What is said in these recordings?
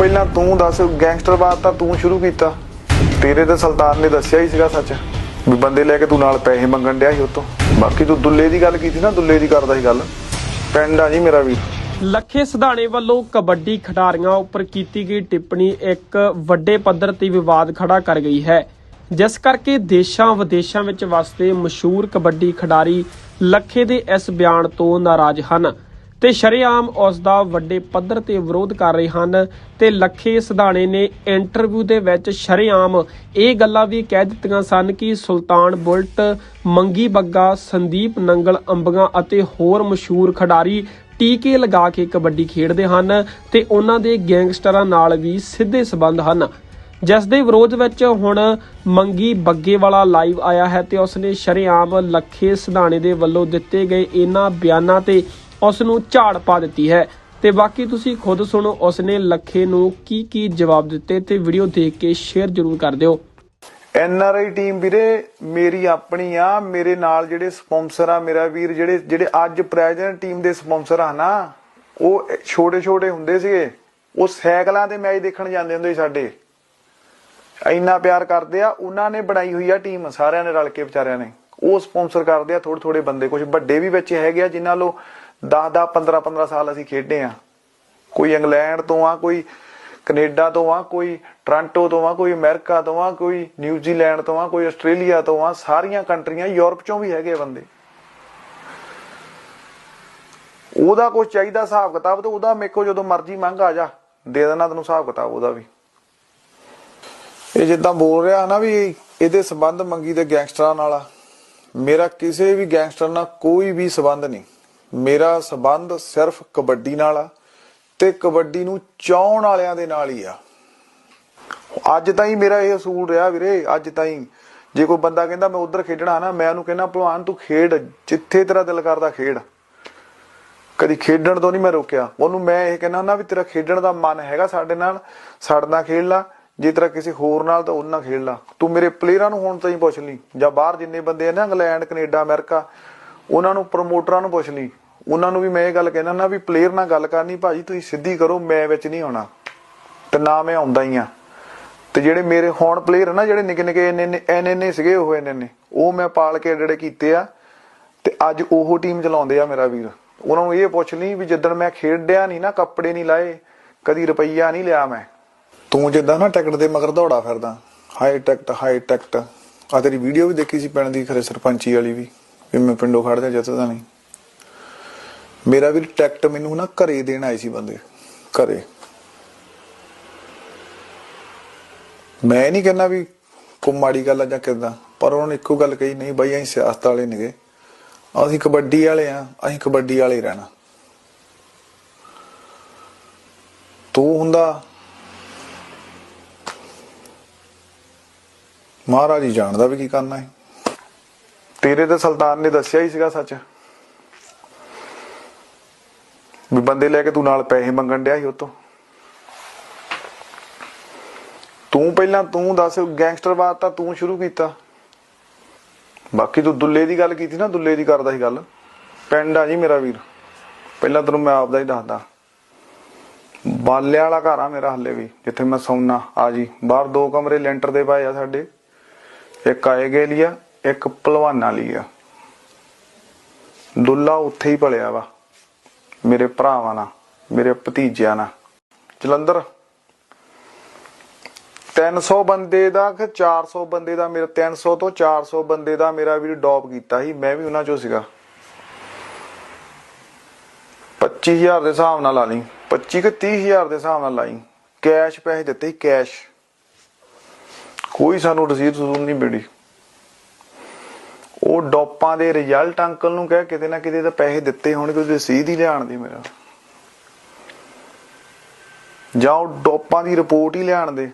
ਪਹਿਲਾਂ ਤੂੰ ਦੱਸ ਗੈਂਗਸਟਰਵਾਦ ਤਾਂ ਤੂੰ ਸ਼ੁਰੂ ਕੀਤਾ। ਤੇਰੇ ਤੇ ਸੁਲਤਾਨ ਨੇ ਦੱਸਿਆ ਹੀ ਸੀਗਾ ਸੱਚ, ਵੀ ਬੰਦੇ ਲੈ ਕੇ ਤੂੰ ਨਾਲ ਪੈਸੇ ਮੰਗਣ ਡਿਆ ਸੀ ਉਤੋਂ। ਬਾਕੀ ਤੂੰ ਦੁੱਲੇ ਦੀ ਗੱਲ ਕੀਤੀ ਨਾ, ਦੁੱਲੇ ਦੀ ਕਰਦਾ ਸੀ ਗੱਲ। ਪਿੰਡ ਆ ਜੀ ਮੇਰਾ ਵੀਰ। ਲੱਖੇ ਸਿਧਾਣੇ ਵੱਲੋਂ ਕਬੱਡੀ ਖਿਡਾਰੀਆਂ ਉੱਪਰ ਕੀਤੀ ਗਈ ਟਿੱਪਣੀ ਇੱਕ ਵੱਡੇ ਪੱਧਰ ਤੇ ਵਿਵਾਦ ਖੜਾ ਕਰ ਗਈ ਹੈ। ਜਿਸ ਕਰਕੇ ਦੇਸ਼ਾਂ ਵਿਦੇਸ਼ਾਂ ਵਿੱਚ ਵਸਦੇ ਮਸ਼ਹੂਰ ਕਬੱਡੀ ਖਿਡਾਰੀ ਲੱਖੇ ਦੇ ਇਸ ਬਿਆਨ ਤੋਂ ਨਾਰਾਜ਼ ਹਨ। ਤੇ ਸ਼ਰੇਆਮ ਉਸ ਦਾ ਵੱਡੇ ਪੱਧਰ ਤੇ ਵਿਰੋਧ ਕਰ ਰਹੇ ਹਨ ਤੇ ਲੱਖੇ ਸਿਧਾਣੇ ਨੇ ਇੰਟਰਵਿਊ ਦੇ ਵਿੱਚ ਸ਼ਰੇਆਮ ਇਹ ਗੱਲਾਂ ਵੀ ਕਹਿ ਦਿੱਤੀਆਂ ਸਨ ਕਿ ਸੁਲਤਾਨ ਬੁਲਟ, ਮੰਗੀ ਬੱਗਾ, ਸੰਦੀਪ ਨੰਗਲ, ਅੰਬੀਆਂ ਅਤੇ ਹੋਰ ਮਸ਼ਹੂਰ ਖਿਡਾਰੀ ਟੀਕੇ ਲਗਾ ਕੇ ਕਬੱਡੀ ਖੇਡਦੇ ਹਨ ਤੇ ਉਹਨਾਂ ਦੇ ਗੈਂਗਸਟਰਾਂ ਨਾਲ ਵੀ ਸਿੱਧੇ ਸਬੰਧ ਹਨ। ਜਿਸ ਦੇ ਵਿਰੋਧ ਵਿੱਚ ਹੁਣ ਮੰਗੀ ਬੱਗੇ ਵਾਲਾ ਲਾਈਵ ਆਇਆ ਹੈ ਤੇ ਉਸਨੇ ਸ਼ਰੇਆਮ ਲੱਖੇ ਸਿਧਾਣੇ ਦੇ ਵੱਲੋਂ ਦਿੱਤੇ ਗਏ ਇਹਨਾਂ ਬਿਆਨਾਂ ਤੇ ਉਸ ਨੂੰ ਝਾੜ ਪਾ ਦਿੱਤੀ ਹੈ। ਤੇ ਬਾਕੀ ਤੁਸੀਂ ਖੁਦ ਸੁਣੋ ਉਸਨੇ ਲੱਖੇ ਨੂੰ ਕੀ ਕੀ ਜਵਾਬ ਦਿੱਤੇ ਤੇ ਵੀਡੀਓ ਦੇਖ ਕੇ ਸ਼ੇਅਰ ਜ਼ਰੂਰ ਕਰ ਦਿਓ। ਐਨ ਆਰ ਆਈ ਟੀਮ ਵੀਰੇ, ਮੇਰੀ ਆਪਣੀ ਆ, ਮੇਰੇ ਨਾਲ ਜਿਹੜੇ ਸਪਾਂਸਰ ਆ, ਮੇਰਾ ਵੀਰ ਜਿਹੜੇ ਜਿਹੜੇ ਅੱਜ ਪ੍ਰੈਜ਼ੀਡੈਂਟ ਟੀਮ ਦੇ ਸਪਾਂਸਰ ਆ ਨਾ, ਉਹ ਛੋਟੇ ਛੋਟੇ ਹੁੰਦੇ ਸੀਗੇ, ਉਹ ਸਾਈਕਲਾਂ ਤੇ ਮੈਚ ਦੇਖਣ ਜਾਂਦੇ ਹੁੰਦੇ ਸੀ ਸਾਡੇ। ਇੰਨਾ ਪਿਆਰ ਕਰਦੇ ਆ, ਉਹਨਾਂ ਨੇ ਬਣਾਈ ਹੋਈ ਆ ਟੀਮ, ਸਾਰਿਆਂ ਨੇ ਰਲ ਕੇ ਵਿਚਾਰਿਆਂ ਨੇ। ਉਹ ਸਪਾਂਸਰ ਕਰਦੇ ਆ ਥੋੜੇ ਥੋੜੇ ਬੰਦੇ ਕੁਝ ਵੱਡੇ ਵੀ ਵਿੱਚ ਹੈਗੇ ਆ, ਜਿਨ੍ਹਾਂ ਲੋ 10 10 15 15 ਸਾਲ ਅਸੀਂ ਖੇਡੇ ਆ। ਕੋਈ ਇੰਗਲੈਂਡ ਤੋਂ ਆ, ਕੋਈ ਕੈਨੇਡਾ ਤੋਂ ਆ, ਕੋਈ ਟੋਰਾਂਟੋ ਤੋਂ ਆ, ਕੋਈ ਅਮਰੀਕਾ ਤੋਂ ਆ, ਕੋਈ ਨਿਊਜ਼ੀਲੈਂਡ ਤੋਂ ਆ, ਕੋਈ ਆਸਟ੍ਰੇਲੀਆ ਤੋਂ ਆ, ਸਾਰੀਆਂ ਕੰਟਰੀਆਂ ਯੂਰਪ ਚੋਂ ਵੀ ਹੈਗੇ ਬੰਦੇ। ਉਹਦਾ ਕੁਝ ਚਾਹੀਦਾ ਹਿਸਾਬ ਕਿਤਾਬ ਤੇ ਉਹਦਾ ਮੇਰੇ ਕੋਲ ਜਦੋਂ ਮਰਜ਼ੀ ਮੰਗ ਆ ਜਾ। ਦੇ ਦੇਣਾ ਤੈਨੂੰ ਹਿਸਾਬ ਕਿਤਾਬ ਉਹਦਾ ਵੀ। ਇਹ ਜਿੱਦਾਂ ਬੋਲ ਰਿਹਾ ਨਾ ਵੀ ਇਹਦੇ ਸੰਬੰਧ ਮੰਗੀ ਦੇ ਗੈਂਗਸਟਰਾਂ ਨਾਲ ਮੇਰਾ ਕਿਸੇ ਵੀ ਗੈਂਗਸਟਰ ਨਾਲ ਕੋਈ ਵੀ ਸੰਬੰਧ ਨਹੀਂ। ਮੇਰਾ ਸੰਬੰਧ ਸਿਰਫ ਕਬੱਡੀ ਨਾਲ ਆ ਤੇ ਕਬੱਡੀ ਨੂੰ ਚਾਹਣ ਵਾਲਿਆਂ ਦੇ ਨਾਲ ਹੀ ਆ। ਅੱਜ ਤਾਈਂ ਮੇਰਾ ਇਹ ਅਸੂਲ ਰਿਹਾ ਵੀਰੇ, ਅੱਜ ਤਾਈਂ। ਜੇ ਕੋਈ ਬੰਦਾ ਕਹਿੰਦਾ ਮੈਂ ਉਧਰ ਖੇਡਣਾ ਨਾ, ਮੈਂ ਉਹਨੂੰ ਕਹਿੰਦਾ, ਭਲਵਾਨ, ਤੂੰ ਖੇਡ, ਜਿੱਥੇ ਤੇਰਾ ਦਿਲ ਕਰਦਾ ਖੇਡ। ਕਦੀ ਖੇਡਣ ਤੋਂ ਨਹੀਂ ਮੈਂ ਰੋਕਿਆ। ਉਹਨੂੰ ਮੈਂ ਇਹ ਕਹਿੰਦਾ ਹੁੰਦਾ ਵੀ ਤੇਰਾ ਖੇਡਣ ਦਾ ਮਨ ਹੈਗਾ ਸਾਡੇ ਨਾਲ ਸਾਡੇ ਨਾਲ ਖੇਡ ਲਾ। ਜੇ ਤੇਰਾ ਕਿਸੇ ਹੋਰ ਨਾਲ ਤਾਂ ਉਹਨਾਂ ਖੇਡ ਲਾ। ਤੂੰ ਮੇਰੇ ਪਲੇਅਰਾਂ ਨੂੰ ਹੁਣ ਤਾਈਂ ਪੁੱਛ ਲਈ। ਜਾਂ ਬਾਹਰ ਜਿੰਨੇ ਬੰਦੇ ਆ ਨਾ, ਇੰਗਲੈਂਡ, ਕੈਨੇਡਾ, ਅਮਰੀਕਾ ਉਹਨਾਂ ਨੂੰ ਪ੍ਰਮੋਟਰਾਂ ਨੂੰ ਪੁੱਛ ਲਈ। ਉਹਨਾਂ ਨੂੰ ਵੀ ਮੈਂ ਇਹ ਗੱਲ ਕਹਿਣਾ ਨਾ ਵੀ ਪਲੇਅਰ ਨਾਲ ਗੱਲ ਕਰਨੀ, ਭਾਜੀ ਤੁਸੀਂ ਸਿੱਧੀ ਕਰੋ, ਮੈਂ ਵਿੱਚ ਨਹੀਂ ਆਉਣਾ। ਤੇ ਨਾ ਮੈਂ ਆਉਂਦਾ ਹੀ ਆ। ਤੇ ਜਿਹੜੇ ਮੇਰੇ ਹੁਣ ਪਲੇਅਰ ਨਾ, ਜਿਹੜੇ ਨਿੱਕੇ ਨਿੱਕੇ ਇੰਨੇ ਸੀਗੇ ਉਹ ਇੰਨੇ ਉਹ ਮੈਂ ਪਾਲ ਕੇ ਜਿਹੜੇ ਕੀਤੇ ਆ, ਤੇ ਅੱਜ ਉਹ ਟੀਮ ਚਲਾਉਂਦੇ ਆ ਮੇਰਾ ਵੀਰ। ਉਹਨਾਂ ਨੂੰ ਇਹ ਪੁੱਛ ਲਈ ਵੀ ਜਿੱਦਣ ਮੈਂ ਖੇਡਿਆ ਨਹੀਂ ਨਾ, ਕੱਪੜੇ ਨਹੀਂ ਲਾਏ, ਕਦੀ ਰੁਪਈਆ ਨਹੀਂ ਲਿਆ ਮੈਂ। ਤੂੰ ਜਿੱਦਾਂ ਨਾ ਟਿਕਟ ਦੇ ਮਗਰ ਦੌੜਾ ਫਿਰਦਾ। ਹਾਈ ਟਿਕਟ ਹਾਈ ਟਿਕਟ ਆ ਤੇਰੀ ਵੀਡੀਓ ਵੀ ਦੇਖੀ ਸੀ ਪਿੰਡ ਦੀ, ਖਰੇ ਸਰਪੰਚੀ ਵਾਲੀ ਵੀ। ਵੀ ਮੈਂ ਪਿੰਡੋਂ ਖੜਦਾ ਜਿੱਤਦਾ ਨਹੀਂ। ਮੇਰਾ ਵੀ ਟੈਕਟ ਮੈਨੂੰ ਨਾ ਘਰੇ ਦੇਣ ਆਏ ਸੀ ਬੰਦੇ, ਘਰੇ। ਮੈਂ ਨਹੀਂ ਕਹਿੰਦਾ ਵੀ ਕੋਈ ਮਾੜੀ ਗੱਲ ਆ ਜਾਂ ਕਿਦਾਂ, ਪਰ ਉਹਨਾਂ ਨੇ ਇੱਕੋ ਗੱਲ ਕਹੀ, ਨਹੀਂ ਬਾਈ, ਅਸੀਂ ਸਿਆਸਤ ਵਾਲੇ ਨੇਗੇ। ਅਸੀਂ ਕਬੱਡੀ ਵਾਲੇ ਆ, ਅਸੀਂ ਕਬੱਡੀ ਵਾਲੇ ਹੀ ਰਹਿਣਾ। ਤੂੰ ਹੁੰਦਾ ਮਹਾਰਾਜ ਹੀ ਜਾਣਦਾ ਵੀ ਕੀ ਕਰਨਾ ਹੈ। ਤੇਰੇ ਤੇ ਸੁਲਤਾਨ ਨੇ ਦੱਸਿਆ ਹੀ ਸੀਗਾ ਸੱਚ। ਵੀ ਬੰਦੇ ਲੈ ਕੇ ਤੂੰ ਨਾਲ ਪੈਸੇ ਮੰਗਣ ਡਿਆ ਸੀ ਉਤੋਂ। ਤੂੰ ਪਹਿਲਾਂ ਤੂੰ ਦੱਸ ਗੈਂਗਸਟਰਵਾਦ ਤਾਂ ਤੂੰ ਸ਼ੁਰੂ ਕੀਤਾ। ਬਾਕੀ ਤੂੰ ਦੁੱਲੇ ਦੀ ਗੱਲ ਕੀਤੀ ਨਾ, ਦੁੱਲੇ ਦੀ ਕਰਦਾ ਸੀ ਗੱਲ। ਪਿੰਡ ਆ ਜੀ ਮੇਰਾ ਵੀਰ। ਪਹਿਲਾਂ ਤੈਨੂੰ ਮੈਂ ਆਪਦਾ ਹੀ ਦੱਸਦਾ। ਬਾਲੇ ਵਾਲਾ ਘਰ ਆ ਮੇਰਾ ਹੱਲੇ ਵੀ, ਜਿੱਥੇ ਮੈਂ ਸੌਣਾ ਆ ਜੀ, ਬਾਹਰ ਦੋ ਕਮਰੇ ਲੈਂਟਰ ਦੇ ਪਾਏ ਆ ਸਾਡੇ। ਇੱਕ ਆਏ ਗਏ ਲਈ ਆ ਇੱਕ ਪਹਿਲਵਾਨਾਂ ਲਈ ਆ। ਦੁੱਲਾ ਉੱਥੇ ਹੀ ਭਲਿਆ ਵਾ, ਮੇਰੇ ਭਰਾਵਾਂ ਨਾਲ, ਮੇਰੇ ਭਤੀਜਿਆਂ ਨਾਲ। ਜਲੰਧਰ। 300 ਬੰਦੇ ਦਾ ਕਿ 400 ਬੰਦੇ ਦਾ? ਮੇਰਾ 300 ਤੋਂ 400 ਬੰਦੇ ਦਾ ਮੇਰਾ ਵੀ ਡੌਪ ਕੀਤਾ ਸੀ। ਮੈਂ ਵੀ ਉਹਨਾਂ ਚੋਂ ਸੀਗਾ। 25000 ਦੇ ਹਿਸਾਬ ਨਾਲ ਲਾ ਲਈ। 25 ਕਿ 30000 ਦੇ ਹਿਸਾਬ ਨਾਲ ਲਾਈ। ਕੈਸ਼ ਪੈਸੇ ਦਿੱਤੇ ਸੀ, ਕੈਸ਼। ਕੋਈ ਸਾਨੂੰ ਰਸੀਦ ਸੂਦ ਨਹੀਂ ਮਿਲੀ। ਉਹ ਡੋਪਾਂ ਦੇ ਰਿਜ਼ਲਟ ਅੰਕਲ ਨੂੰ ਕਹਿ ਕਿਤੇ ਨਾ ਕਿਤੇ ਤਾਂ ਪੈਸੇ ਦਿੱਤੇ ਹੋਣਗੇ, ਉਹਦੀ ਰਸੀਦ ਹੀ ਲਿਆਣ ਦੀ ਮੇਰਾ। ਜਾਂ ਉਹ ਡੋਪਾਂ ਦੀ ਰਿਪੋਰਟ ਹੀ ਲਿਆਣ ਦੇ।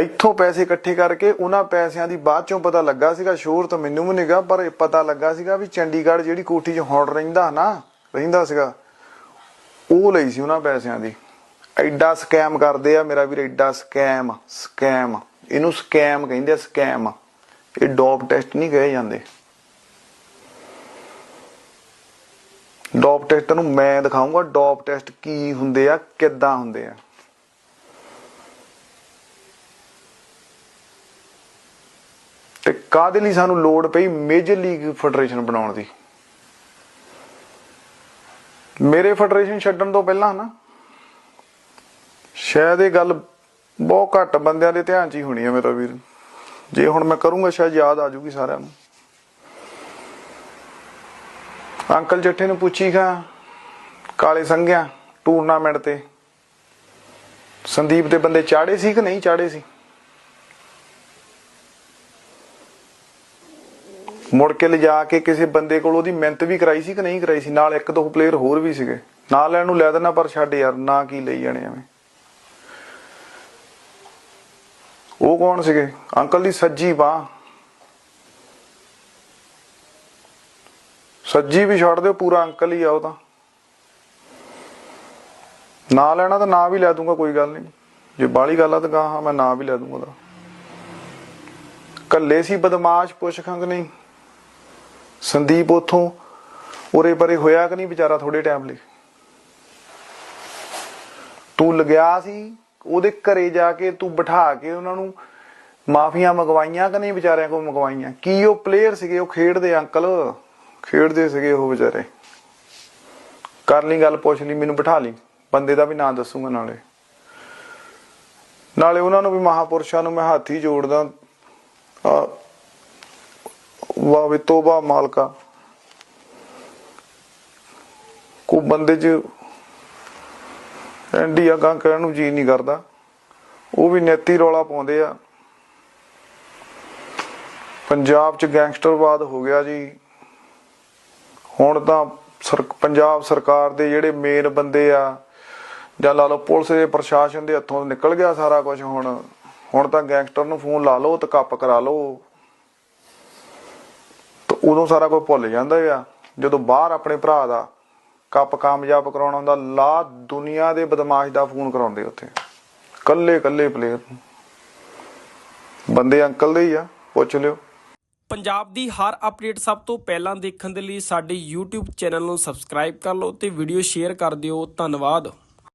ਇੱਥੋਂ ਪੈਸੇ ਇਕੱਠੇ ਕਰਕੇ ਉਹਨਾਂ ਪੈਸਿਆਂ ਦੀ ਬਾਅਦ ਚੋਂ ਪਤਾ ਲੱਗਾ ਸੀਗਾ, ਸ਼ੋਰ ਤਾਂ ਮੈਨੂੰ ਵੀ ਨਹੀਂਗਾ ਪਰ ਇਹ ਪਤਾ ਲੱਗਾ ਸੀਗਾ ਵੀ ਚੰਡੀਗੜ੍ਹ ਜਿਹੜੀ ਕੋਠੀ 'ਚ ਹੁਣ ਰਹਿੰਦਾ ਨਾ, ਰਹਿੰਦਾ ਸੀਗਾ, ਉਹ ਲਈ ਸੀ ਉਹਨਾਂ ਪੈਸਿਆਂ ਦੀ। ਐਡਾ ਸਕੈਮ ਕਰਦੇ ਆ, ਮੇਰਾ ਵੀਰ, ਐਡਾ ਸਕੈਮ ਸਕੈਮ। ਇਹਨੂੰ ਸਕੈਮ ਕਹਿੰਦੇ ਆ, ਸਕੈਮ। ਇਹ ਡੋਪ ਟੈਸਟ ਨਹੀਂ ਕਹੇ ਜਾਂਦੇ। ਡੋਪ ਟੈਸਟ ਨੂੰ ਮੈਂ ਦਿਖਾਉਂਗਾ ਡੋਪ ਟੈਸਟ ਕੀ ਹੁੰਦੇ ਆ, ਕਿੱਦਾਂ ਹੁੰਦੇ ਆ। ਤੇ ਕਾਦੇ ਲਈ ਸਾਨੂੰ ਲੋੜ ਪਈ ਮੇਜਰ ਲੀਗ ਫੈਡਰੇਸ਼ਨ ਬਣਾਉਣ ਦੀ? ਮੇਰੇ ਫੈਡਰੇਸ਼ਨ ਛੱਡਣ ਤੋਂ ਪਹਿਲਾਂ ਨਾ, ਸ਼ਾਇਦ ਇਹ ਗੱਲ ਬਹੁਤ ਘੱਟ ਬੰਦਿਆਂ ਦੇ ਧਿਆਨ 'ਚ ਹੀ ਹੋਣੀ ਹੈ ਮੇਰਾ ਵੀਰ। ਜੇ ਹੁਣ ਮੈਂ ਕਰੂੰਗਾ, ਸ਼ਾਇਦ ਯਾਦ ਆ ਜੂਗੀ ਸਾਰਿਆਂ ਨੂੰ। ਅੰਕਲ ਜੱਠੇ ਨੂੰ ਪੁੱਛੀ ਖਾ, ਕਾਲੇ ਸੰਘਿਆ ਟੂਰਨਾਮੈਂਟ ਤੇ। ਸੰਦੀਪ ਦੇ ਬੰਦੇ ਚਾੜੇ ਸੀ ਕਿ ਨਹੀਂ ਚਾੜੇ ਸੀ? ਮੁੜ ਕੇ ਲਿਜਾ ਕੇ ਕਿਸੇ ਬੰਦੇ ਕੋਲ ਉਹਦੀ ਮਿਹਨਤ ਵੀ ਕਰਾਈ ਸੀ ਕਿ ਨਹੀਂ ਕਰਾਈ ਸੀ? ਨਾਲ ਇੱਕ ਦੋ ਪਲੇਅਰ ਹੋਰ ਵੀ ਸੀਗੇ। ਨਾਲ ਲੈਣ ਨੂੰ ਲੈ ਦੇਣਾ ਪਰ ਛੱਡ ਯਾਰ, ਨਾ ਕੀ ਲਈ ਜਾਣੇ ਐਵੇਂ। ਉਹ ਕੌਣ ਸੀਗੇ? ਅੰਕਲ ਦੀ ਸੱਜੀ ਬਾਹ। ਸੱਜੀ ਵੀ ਛੱਡ ਦਿਓ, ਪੂਰਾ ਅੰਕਲ ਹੀ ਆ ਉਹ ਤਾਂ। ਨਾ ਲੈਣਾ ਤਾਂ ਨਾ ਵੀ ਲੈ ਦੂੰਗਾ, ਕੋਈ ਗੱਲ ਨਹੀਂ। ਜੇ ਬਾਲੀ ਗੱਲ ਆ ਤਾਂ ਗਾਹਾਂ ਮੈਂ ਨਾ ਵੀ ਲੈ ਦੂੰਗਾ ਉਹਦਾ ਕੱਲੇ ਸੀ, ਬਦਮਾਸ਼ ਪੁੱਛ ਖੰਗ ਨਹੀਂ। ਸੰਦੀਪ ਉਥੋਂ ਉਰੇ ਪਰੇ ਹੋਇਆ ਕਿ ਨਹੀਂ ਵਿਚਾਰਾ ਥੋੜੇ ਟਾਈਮ ਲਈ? ਤੂੰ ਲਗਿਆ ਸੀ? ਉਹਦੇ ਘਰੇ ਜਾ ਕੇ ਤੂੰ ਬਿਠਾ ਕੇ ਉਹਨਾਂ ਨੂੰ ਮਾਫੀਆਂ ਮੰਗਵਾਈਆਂ ਕਿ ਨਹੀਂ ਵਿਚਾਰਿਆਂ ਕੋਲ ਮੰਗਵਾਈਆਂ? ਕੀ ਉਹ ਪਲੇਅਰ ਸੀਗੇ? ਉਹ ਖੇਡਦੇ ਅੰਕਲ? ਖੇਡਦੇ ਸੀਗੇ ਉਹ ਵਿਚਾਰੇ। ਕਰ ਲਈ ਗੱਲ, ਪੁੱਛ ਲਈ, ਮੈਨੂੰ ਬਿਠਾ ਲਈ। ਬੰਦੇ ਦਾ ਵੀ ਨਾਂ ਦੱਸੂਗਾ ਨਾਲੇ। ਨਾਲੇ ਉਹਨਾਂ ਨੂੰ ਵੀ ਮਹਾਪੁਰਸ਼ਾਂ ਨੂੰ ਮੈਂ ਹੱਥ ਹੀ ਜੋੜਦਾ। ਆ, ਵਾਹ ਵੀ ਤੋਬਾ ਮਾਲਕਾ। ਕੋ ਬੰਦੇ ਚ ਐਂਡੀ ਅਗਾਂ ਕਹਿਣ ਨੂੰ ਜੀ ਨਹੀਂ ਕਰਦਾ। ਉਹ ਵੀ ਨੇਤੀ ਰੌਲਾ ਪਾਉਂਦੇ ਆ। ਪੰਜਾਬ ਚ ਗੈਂਗਸਟਰਵਾਦ ਹੋ ਗਿਆ ਜੀ। ਹੁਣ ਤਾਂ ਸਰ, ਪੰਜਾਬ ਸਰਕਾਰ ਦੇ ਜਿਹੜੇ ਮੇਨ ਬੰਦੇ ਆ, ਜਾਂ ਲਾ ਲਓ ਪੁਲਿਸ ਦੇ ਪ੍ਰਸ਼ਾਸਨ ਦੇ ਹੱਥੋਂ ਨਿਕਲ ਗਿਆ ਸਾਰਾ ਕੁਝ ਹੁਣ। ਹੁਣ ਤਾਂ ਗੈਂਗਸਟਰ ਨੂੰ ਫੋਨ ਲਾ ਲਓ ਤੇ ਕੱਪ ਕਰਾ ਲਓ। ਤਾਂ ਉਦੋਂ ਸਾਰਾ ਕੁਝ ਭੁੱਲ ਜਾਂਦਾ ਆ। ਜਦੋਂ ਬਾਹਰ ਆਪਣੇ ਭਰਾ ਦਾ ਕੱਪ ਕਾਮਯਾਬ ਕਰਾਉਣਾ ਹੁੰਦਾ ਲਾ ਦੁਨੀਆ ਦੇ ਬਦਮਾਸ਼ ਦਾ ਫੋਨ ਕਰਾਉਂਦੇ ਉੱਥੇ। ਕੱਲੇ ਕੱਲੇ ਪਲੇਅਰ ਬੰਦੇ ਅੰਕਲ ਦੇ ਹੀ ਆ, ਪੁੱਛ ਲਿਓ। ਪੰਜਾਬ ਦੀ ਹਰ ਅਪਡੇਟ ਸਭ ਤੋਂ ਪਹਿਲਾਂ ਦੇਖਣ ਦੇ ਲਈ ਸਾਡੇ YouTube ਚੈਨਲ ਨੂੰ ਸਬਸਕ੍ਰਾਈਬ ਕਰ ਲਓ ਤੇ ਵੀਡੀਓ ਸ਼ੇਅਰ ਕਰ ਦਿਓ। ਧੰਨਵਾਦ।